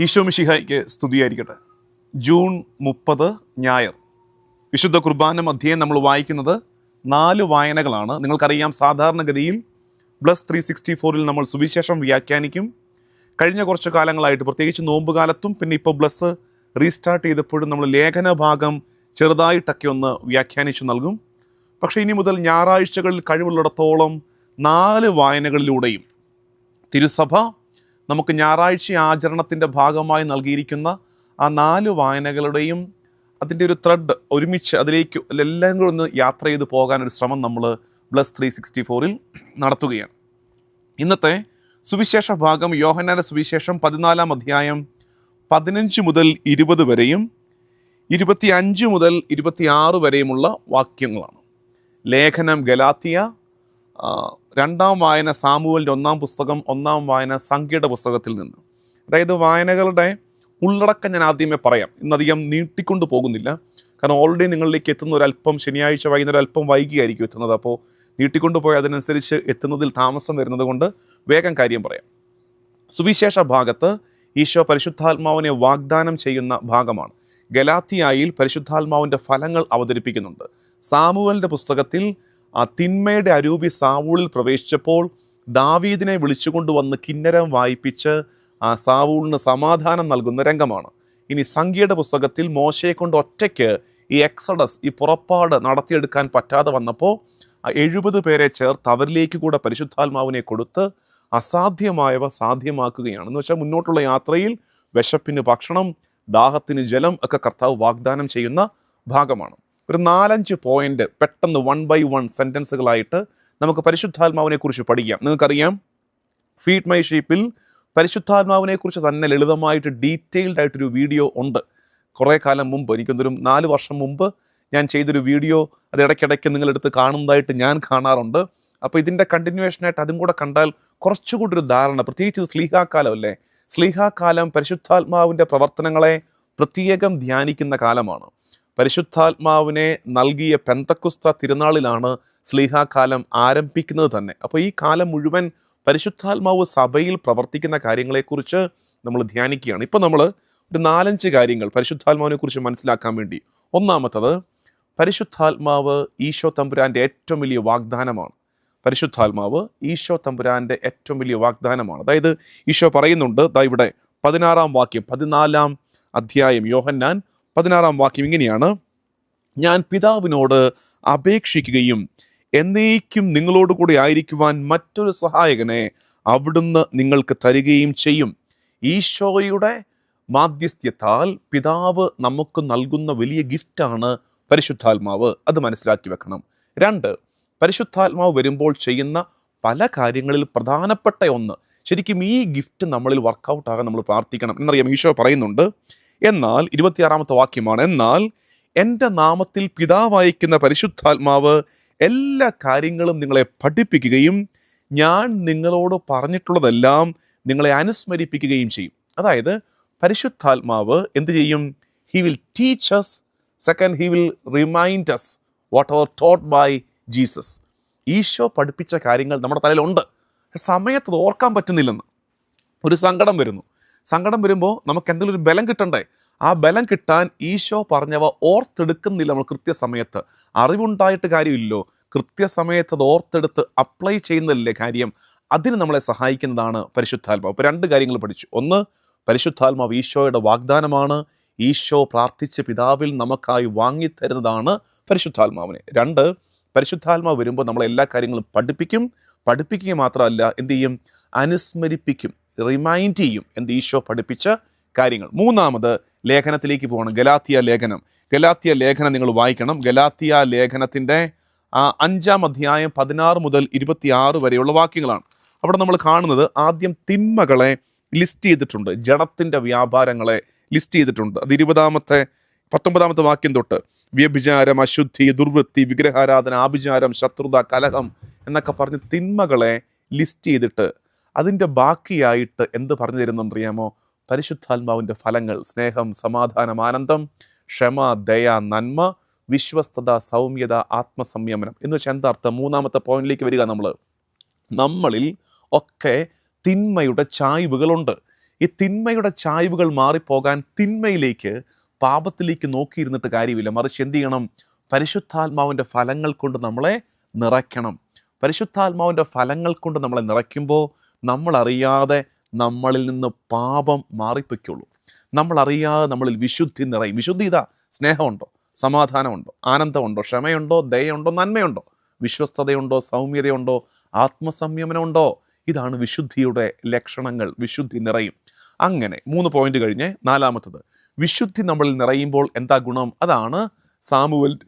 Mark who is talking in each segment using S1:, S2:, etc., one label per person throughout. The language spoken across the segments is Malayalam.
S1: ഈശോമിഷിഹായ്ക്ക് സ്തുതിയായിരിക്കട്ടെ. ജൂൺ മുപ്പത് ഞായർ. വിശുദ്ധ കുർബാന മധ്യേ നമ്മൾ വായിക്കുന്നത് നാല് വായനകളാണ്. നിങ്ങൾക്കറിയാം സാധാരണഗതിയിൽ പ്ലസ് ത്രീ സിക്സ്റ്റി ഫോറിൽ നമ്മൾ സുവിശേഷം വ്യാഖ്യാനിക്കും. കഴിഞ്ഞ കുറച്ച് കാലങ്ങളായിട്ട് പ്രത്യേകിച്ച് നോമ്പ് കാലത്തും പിന്നെ ഇപ്പോൾ ബ്ലസ് റീസ്റ്റാർട്ട് ചെയ്തപ്പോഴും നമ്മൾ ലേഖന ഭാഗം ചെറുതായിട്ടൊക്കെ ഒന്ന് വ്യാഖ്യാനിച്ചു നൽകും. പക്ഷേ ഇനി മുതൽ ഞായറാഴ്ചകളിൽ കഴിവുള്ളിടത്തോളം നാല് വായനകളിലൂടെയും തിരുസഭ നമുക്ക് ഞായറാഴ്ച ആചരണത്തിന്റെ ഭാഗമായി നൽകിയിരിക്കുന്ന ആ നാല് വായനകളുടെയും അതിന്റെ ഒരു ത്രെഡ് ഒരുമിച്ച് അതിലേക്ക് എല്ലാം കൂടെ ഒന്ന് യാത്ര ചെയ്ത് പോകാനൊരു ശ്രമം നമ്മൾ പ്ലസ് ത്രീ സിക്സ്റ്റി ഫോറിൽ നടത്തുകയാണ്. ഇന്നത്തെ സുവിശേഷ ഭാഗം യോഹന്നാന്റെ സുവിശേഷം പതിനാലാം അധ്യായം പതിനഞ്ച് മുതൽ ഇരുപത് വരെയും ഇരുപത്തി അഞ്ച് മുതൽ ഇരുപത്തി ആറ് വരെയുമുള്ള വാക്യങ്ങളാണ്. ലേഖനം ഗലാത്തിയ രണ്ടാം വായന സാമുവലിന്റെ ഒന്നാം പുസ്തകം ഒന്നാം വായന സംഖ്യയുടെ പുസ്തകത്തിൽ നിന്ന്. അതായത് വായനകളുടെ ഉള്ളടക്കം ഞാൻ ആദ്യമേ പറയാം. ഇന്നധികം നീട്ടിക്കൊണ്ട് പോകുന്നില്ല. കാരണം ഓൾറെഡി നിങ്ങളിലേക്ക് എത്തുന്ന അല്പം ശനിയാഴ്ച വൈകുന്നേരം അല്പം വൈകിയായിരിക്കും എത്തുന്നത്. അപ്പോൾ നീട്ടിക്കൊണ്ട് പോയി അതിനനുസരിച്ച് എത്തുന്നതിൽ താമസം വരുന്നത് കൊണ്ട് വേഗം കാര്യം പറയാം. സുവിശേഷ ഭാഗത്ത് ഈശോ പരിശുദ്ധാത്മാവിനെ വാഗ്ദാനം ചെയ്യുന്ന ഭാഗമാണ്. ഗലാത്തിയായിൽ പരിശുദ്ധാത്മാവിന്റെ ഫലങ്ങൾ അവതരിപ്പിക്കുന്നുണ്ട്. സാമുവലിന്റെ പുസ്തകത്തിൽ ആ തിന്മയുടെ അരൂപി സാവൂളിൽ പ്രവേശിച്ചപ്പോൾ ദാവീദിനെ വിളിച്ചുകൊണ്ടുവന്ന് കിന്നരം വായിപ്പിച്ച് ആ സാവൂളിന് സമാധാനം നൽകുന്ന രംഗമാണ്. ഇനി സംഖ്യയുടെ പുസ്തകത്തിൽ മോശയെ കൊണ്ട് ഒറ്റയ്ക്ക് ഈ എക്സഡസ് ഈ പുറപ്പാട് നടത്തിയെടുക്കാൻ പറ്റാതെ വന്നപ്പോൾ എഴുപത് പേരെ ചേർത്ത് അവരിലേക്ക് കൂടെ പരിശുദ്ധാത്മാവിനെ കൊടുത്ത് അസാധ്യമായവ സാധ്യമാക്കുകയാണ്. എന്ന് വെച്ചാൽ മുന്നോട്ടുള്ള യാത്രയിൽ വിശപ്പിന് ഭക്ഷണം ദാഹത്തിന് ജലം ഒക്കെ കർത്താവ് വാഗ്ദാനം ചെയ്യുന്ന ഭാഗമാണ്. ഒരു നാലഞ്ച് പോയിന്റ് പെട്ടെന്ന് വൺ ബൈ വൺ സെന്റൻസുകളായിട്ട് നമുക്ക് പരിശുദ്ധാത്മാവിനെ കുറിച്ച് പഠിക്കാം. നിങ്ങൾക്കറിയാം? ഫീഡ് മൈ ഷീപ്പിൽ പരിശുദ്ധാത്മാവിനെ കുറിച്ച് തന്നെ ലളിതമായിട്ട് ഡീറ്റെയിൽഡ് ആയിട്ടൊരു വീഡിയോ ഉണ്ട്. കുറേ കാലം മുമ്പ് എനിക്കൊന്നൊരു നാല് വർഷം മുമ്പ് ഞാൻ ചെയ്തൊരു വീഡിയോ അത് ഇടയ്ക്കിടയ്ക്ക് നിങ്ങളെടുത്ത് കാണുന്നതായിട്ട് ഞാൻ കാണാറുണ്ട്. അപ്പോൾ ഇതിന്റെ കണ്ടിന്യൂവേഷനായിട്ട് അതും കൂടെ കണ്ടാൽ കുറച്ചുകൂടി ഒരു ധാരണ. പ്രത്യേകിച്ച് സ്ലീഹാക്കാലം അല്ലേ? സ്ലീഹാക്കാലം പരിശുദ്ധാത്മാവിന്റെ പ്രവർത്തനങ്ങളെ പ്രത്യേകം ധ്യാനിക്കുന്ന കാലമാണ്. പരിശുദ്ധാത്മാവിനെ നൽകിയ പെന്തക്കുസ്ത തിരുനാളിലാണ് സ്ലീഹാകാലം ആരംഭിക്കുന്നത് തന്നെ. അപ്പോൾ ഈ കാലം മുഴുവൻ പരിശുദ്ധാത്മാവ് സഭയിൽ പ്രവർത്തിക്കുന്ന കാര്യങ്ങളെക്കുറിച്ച് നമ്മൾ ധ്യാനിക്കുകയാണ്. ഇപ്പോൾ നമ്മൾ ഒരു നാലഞ്ച് കാര്യങ്ങൾ പരിശുദ്ധാത്മാവിനെ കുറിച്ച് മനസ്സിലാക്കാൻ വേണ്ടി. ഒന്നാമത്തത് പരിശുദ്ധാത്മാവ് ഈശോ തമ്പുരാന്റെ ഏറ്റവും വലിയ വാഗ്ദാനമാണ്. പരിശുദ്ധാത്മാവ് ഈശോ തമ്പുരാന്റെ ഏറ്റവും വലിയ വാഗ്ദാനമാണ്. അതായത് ഈശോ പറയുന്നുണ്ട് ഇവിടെ പതിനാറാം വാക്യം പതിനാലാം അധ്യായം യോഹന്നാൻ പതിനാറാം വാക്യം ഇങ്ങനെയാണ്. ഞാൻ പിതാവിനോട് അപേക്ഷിക്കുകയും എന്നേക്കും നിങ്ങളോട് കൂടെ ആയിരിക്കുവാൻ മറ്റൊരു സഹായകനെ അവിടുന്ന് നിങ്ങൾക്ക് തരികയും ചെയ്യും. ഈശോയുടെ മാധ്യസ്ഥ്യത്താൽ പിതാവ് നമുക്ക് നൽകുന്ന വലിയ ഗിഫ്റ്റാണ് പരിശുദ്ധാത്മാവ്. അത് മനസ്സിലാക്കി വെക്കണം. രണ്ട് പരിശുദ്ധാത്മാവ് വരുമ്പോൾ ചെയ്യുന്ന പല കാര്യങ്ങളിൽ പ്രധാനപ്പെട്ട ഒന്ന്. ശരിക്കും ഈ ഗിഫ്റ്റ് നമ്മളിൽ വർക്കൗട്ട് ആകാൻ നമ്മൾ പ്രാർത്ഥിക്കണം. എന്നറിയാം ഈശോ പറയുന്നുണ്ട് എന്നാൽ ഇരുപത്തിയാറാമത്തെ വാക്യമാണ് എന്നാൽ എന്റെ നാമത്തിൽ പിതാവായിക്കുന്ന പരിശുദ്ധാത്മാവ് എല്ലാ കാര്യങ്ങളും നിങ്ങളെ പഠിപ്പിക്കുകയും ഞാൻ നിങ്ങളോട് പറഞ്ഞിട്ടുള്ളതെല്ലാം നിങ്ങളെ അനുസ്മരിപ്പിക്കുകയും ചെയ്യും. അതായത് പരിശുദ്ധാത്മാവ് എന്ത് ചെയ്യും? He will teaches second he will remind us what our taught by Jesus ഈശോ പഠിപ്പിച്ച കാര്യങ്ങൾ നമ്മുടെ തലയിലുണ്ട്. സമയത്ത് അത് ഓർക്കാൻ പറ്റുന്നില്ലെന്ന്. ഒരു സങ്കടം വരുന്നു. സങ്കടം വരുമ്പോൾ നമുക്ക് എന്തെങ്കിലും ഒരു ബലം കിട്ടണ്ടേ? ആ ബലം കിട്ടാൻ ഈശോ പറഞ്ഞവ ഓർത്തെടുക്കുന്നില്ല നമ്മൾ കൃത്യസമയത്ത്. അറിവുണ്ടായിട്ട് കാര്യമില്ലല്ലോ. കൃത്യസമയത്ത് അത് ഓർത്തെടുത്ത് അപ്ലൈ ചെയ്യുന്നതല്ലേ കാര്യം? അതിന് നമ്മളെ സഹായിക്കുന്നതാണ് പരിശുദ്ധാത്മാവ്. അപ്പോൾ രണ്ട് കാര്യങ്ങൾ പഠിച്ചു. ഒന്ന് പരിശുദ്ധാത്മാവ് ഈശോയുടെ വാഗ്ദാനമാണ്. ഈശോ പ്രാർത്ഥിച്ച് പിതാവിൽ നമുക്കായി വാങ്ങിത്തരുന്നതാണ് പരിശുദ്ധാത്മാവിനെ. രണ്ട് പരിശുദ്ധാത്മാവ് വരുമ്പോൾ നമ്മളെ എല്ലാ കാര്യങ്ങളും പഠിപ്പിക്കും പഠിപ്പിക്കുക മാത്രമല്ല എന്ത് ചെയ്യും? അനുസ്മരിപ്പിക്കും റിമൈൻഡ് ചെയ്യും എന്ത് ഈശോ പഠിപ്പിച്ച കാര്യങ്ങൾ. മൂന്നാമത് ലേഖനത്തിലേക്ക് പോകണം. ഗലാത്തിയ ലേഖനം. ഗലാത്തിയ ലേഖനം നിങ്ങൾ വായിക്കണം. ഗലാത്തിയ ലേഖനത്തിന്റെ അഞ്ചാം അധ്യായം പതിനാറ് മുതൽ ഇരുപത്തിയാറ് വരെയുള്ള വാക്യങ്ങളാണ്. അവിടെ നമ്മൾ കാണുന്നത് ആദ്യം തിന്മകളെ ലിസ്റ്റ് ചെയ്തിട്ടുണ്ട്. ജഡത്തിന്റെ വ്യാപാരങ്ങളെ ലിസ്റ്റ് ചെയ്തിട്ടുണ്ട്. അത് ഇരുപതാമത്തെ പത്തൊമ്പതാമത്തെ വാക്യം തൊട്ട് വ്യഭിചാരം അശുദ്ധി ദുർവൃത്തി വിഗ്രഹാരാധന ആഭിചാരം ശത്രുത കലഹം എന്നൊക്കെ പറഞ്ഞ് തിന്മകളെ ലിസ്റ്റ് ചെയ്തിട്ട് അതിന്റെ ബാക്കിയായിട്ട് എന്ത് പറഞ്ഞു തരുന്നുണ്ടറിയാമോ പരിശുദ്ധാത്മാവിന്റെ ഫലങ്ങൾ സ്നേഹം സമാധാനം ആനന്ദം ക്ഷമ ദയ നന്മ വിശ്വസ്തത സൗമ്യത ആത്മസംയമനം എന്ന് വെച്ചാൽ എന്താ അർത്ഥം? മൂന്നാമത്തെ പോയിന്റിലേക്ക് വരിക നമ്മൾ നമ്മളിൽ ഒക്കെ തിന്മയുടെ ചായ്വുകളുണ്ട്. ഈ തിന്മയുടെ ചായ്വുകൾ മാറിപ്പോകാൻ തിന്മയിലേക്ക് പാപത്തിലേക്ക് നോക്കിയിരുന്നിട്ട് കാര്യമില്ല. മറിച്ച് എന്ത് ചെയ്യണം? പരിശുദ്ധാത്മാവിന്റെ ഫലങ്ങൾ കൊണ്ട് നമ്മളെ നിറയ്ക്കണം. പരിശുദ്ധാത്മാവിന്റെ ഫലങ്ങൾ കൊണ്ട് നമ്മളെ നിറയ്ക്കുമ്പോൾ നമ്മളറിയാതെ നമ്മളിൽ നിന്ന് പാപം മാറിപ്പൊയ്ക്കുള്ളൂ. നമ്മളറിയാതെ നമ്മളിൽ വിശുദ്ധി നിറയും. വിശുദ്ധി ഇതാ സ്നേഹമുണ്ടോ? സമാധാനമുണ്ടോ? ആനന്ദമുണ്ടോ? ക്ഷമയുണ്ടോ? ദയുണ്ടോ നന്മയുണ്ടോ? വിശ്വസ്തതയുണ്ടോ? സൗമ്യതയുണ്ടോ? ആത്മസംയമനമുണ്ടോ? ഇതാണ് വിശുദ്ധിയുടെ ലക്ഷണങ്ങൾ. വിശുദ്ധി നിറയും. അങ്ങനെ മൂന്ന് പോയിന്റ് കഴിഞ്ഞ് നാലാമത്തത്. വിശുദ്ധി നമ്മളിൽ നിറയുമ്പോൾ എന്താ ഗുണം? അതാണ് സാമുവൽ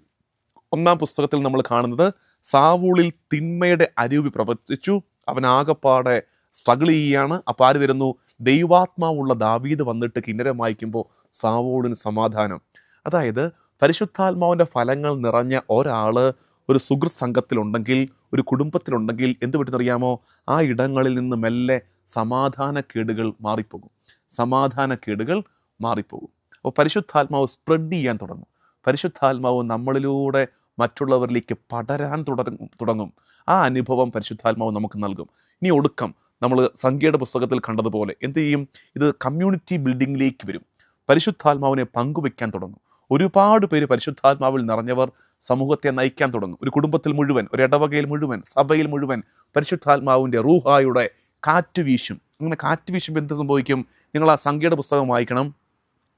S1: ഒന്നാം പുസ്തകത്തിൽ നമ്മൾ കാണുന്നത്. സാവൂളിൽ തിന്മയുടെ അരൂപി പ്രവർത്തിച്ചു. അവൻ ആകപ്പാടെ സ്ട്രഗിൾ ചെയ്യുകയാണ്. അപ്പോൾ ആര് തരുന്നു ദൈവാത്മാവുള്ള ദാവീദ് വന്നിട്ട് കിന്നരം വായിക്കുമ്പോൾ സാവൂളിന് സമാധാനം. അതായത് പരിശുദ്ധാത്മാവിന്റെ ഫലങ്ങൾ നിറഞ്ഞ ഒരാൾ ഒരു സുഹൃത് സംഘത്തിലുണ്ടെങ്കിൽ ഒരു കുടുംബത്തിലുണ്ടെങ്കിൽ എന്ത് പറ്റുന്നറിയാമോ ആ ഇടങ്ങളിൽ നിന്ന് മെല്ലെ സമാധാനക്കേടുകൾ മാറിപ്പോകും. സമാധാനക്കേടുകൾ മാറിപ്പോകും. അപ്പോൾ പരിശുദ്ധാത്മാവ് സ്പ്രെഡ് ചെയ്യാൻ തുടങ്ങും. പരിശുദ്ധാത്മാവ് നമ്മളിലൂടെ മറ്റുള്ളവരിലേക്ക് പടരാൻ തുടങ്ങും തുടങ്ങും. ആ അനുഭവം പരിശുദ്ധാത്മാവ് നമുക്ക് നൽകും. ഇനി ഒടുക്കം. നമ്മൾ സംഖ്യയുടെ പുസ്തകത്തിൽ കണ്ടതുപോലെ എന്ത് ചെയ്യും? ഇത് കമ്മ്യൂണിറ്റി ബിൽഡിങ്ങിലേക്ക് വരും. പരിശുദ്ധാത്മാവിനെ പങ്കുവെക്കാൻ തുടങ്ങും. ഒരുപാട് പേര് പരിശുദ്ധാത്മാവിൽ നിറഞ്ഞവർ സമൂഹത്തെ നയിക്കാൻ തുടങ്ങും. ഒരു കുടുംബത്തിൽ മുഴുവൻ ഒരു ഇടവകയിൽ മുഴുവൻ സഭയിൽ മുഴുവൻ പരിശുദ്ധാത്മാവിന്റെ റൂഹായുടെ കാറ്റ് വീശും. അങ്ങനെ കാറ്റ് വീശുമ്പോൾ എന്ത് സംഭവിക്കും? നിങ്ങൾ ആ സംഖ്യയുടെ പുസ്തകം വായിക്കണം.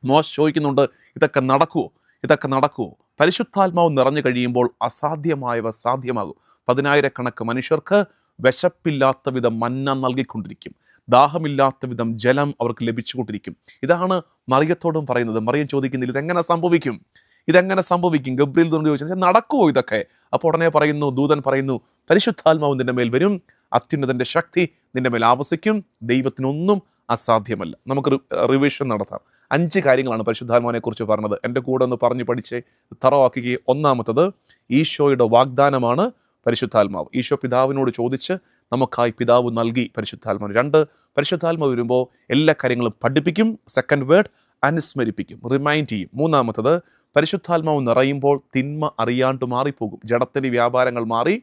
S1: മോശ ചോദിക്കുന്നുണ്ട് ഇതൊക്കെ നടക്കുമോ ഇതൊക്കെ നടക്കുമോ പരിശുദ്ധാത്മാവ് നിറഞ്ഞു കഴിയുമ്പോൾ അസാധ്യമായവ സാധ്യമാകും. പതിനായിരക്കണക്ക് മനുഷ്യർക്ക് വിശപ്പില്ലാത്ത വിധം മന്ന നൽകിക്കൊണ്ടിരിക്കും. ദാഹമില്ലാത്ത വിധം ജലം അവർക്ക് ലഭിച്ചുകൊണ്ടിരിക്കും. ഇതാണ് മറിയത്തോടും പറയുന്നത്. മറിയം ചോദിക്കുന്നില്ല ഇതെങ്ങനെ സംഭവിക്കും? ഇതെങ്ങനെ സംഭവിക്കും? ഗബ്രിയിൽ തോന്നി ചോദിച്ചാൽ നടക്കുമോ ഇതൊക്കെ? അപ്പോൾ ഉടനെ പറയുന്നു ദൂതൻ പറയുന്നു പരിശുദ്ധാത്മാവ് നിന്റെ മേൽ വരും അത്യുന്നതന്റെ ശക്തി നിന്റെ മേൽ ആവസിക്കും ദൈവത്തിനൊന്നും അസാധ്യമല്ല. നമുക്ക് റിവിഷൻ നടത്താം. അഞ്ച് കാര്യങ്ങളാണ് പരിശുദ്ധാത്മാവിനെക്കുറിച്ച് പറഞ്ഞത്. എന്റെ കൂടെ ഒന്ന് പറഞ്ഞു പഠിച്ച് തറവാക്കുകയും ഒന്നാമത്തത് ഈശോയുടെ വാഗ്ദാനമാണ് പരിശുദ്ധാത്മാവ്. ഈശോ പിതാവിനോട് ചോദിച്ച് നമുക്കായി പിതാവ് നൽകി പരിശുദ്ധാത്മാവ് രണ്ട് പരിശുദ്ധാത്മാവ് വരുമ്പോൾ എല്ലാ കാര്യങ്ങളും പഠിപ്പിക്കും. Second word അനുസ്മരിപ്പിക്കും. റിമൈൻഡ് ചെയ്യും. മൂന്നാമത്തത് പരിശുദ്ധാത്മാവ് നിറയുമ്പോൾ തിന്മ അറിയാണ്ട് മാറിപ്പോകും. ജഡത്തിന്റെ വ്യാപാരങ്ങൾ മാറി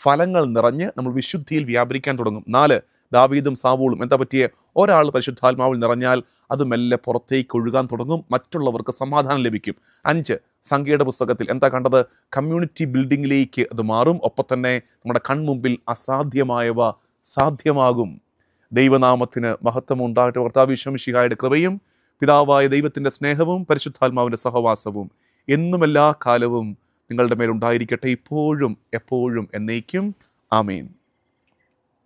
S1: ഫലങ്ങൾ നിറഞ്ഞ് നമ്മൾ വിശുദ്ധിയിൽ വ്യാപരിക്കാൻ തുടങ്ങും. നാല് ദാവീദും സാവൂളും. എന്താ പറ്റിയ? ഒരാൾ പരിശുദ്ധാത്മാവിൽ നിറഞ്ഞാൽ അത് മെല്ലെ പുറത്തേക്ക് ഒഴുകാൻ തുടങ്ങും. മറ്റുള്ളവർക്ക് സമാധാനം ലഭിക്കും. അഞ്ച് സംഖ്യയുടെ പുസ്തകത്തിൽ എന്താ കണ്ടത്? കമ്മ്യൂണിറ്റി ബിൽഡിങ്ങിലേക്ക് അത് മാറും. ഒപ്പം തന്നെ നമ്മുടെ കൺമുമ്പിൽ അസാധ്യമായവ സാധ്യമാകും. ദൈവനാമത്തിന് മഹത്വം ഉണ്ടാകട്ടെ. കർത്താവിശ്വമിഷിഹായുടെ കൃപയും പിതാവായ ദൈവത്തിന്റെ സ്നേഹവും പരിശുദ്ധാത്മാവിന്റെ സഹവാസവും എന്നും എല്ലാ കാലവും നിങ്ങളുടെ മേലുണ്ടായിരിക്കട്ടെ. ഇപ്പോഴും എപ്പോഴും എന്നേക്കും. ആമേൻ.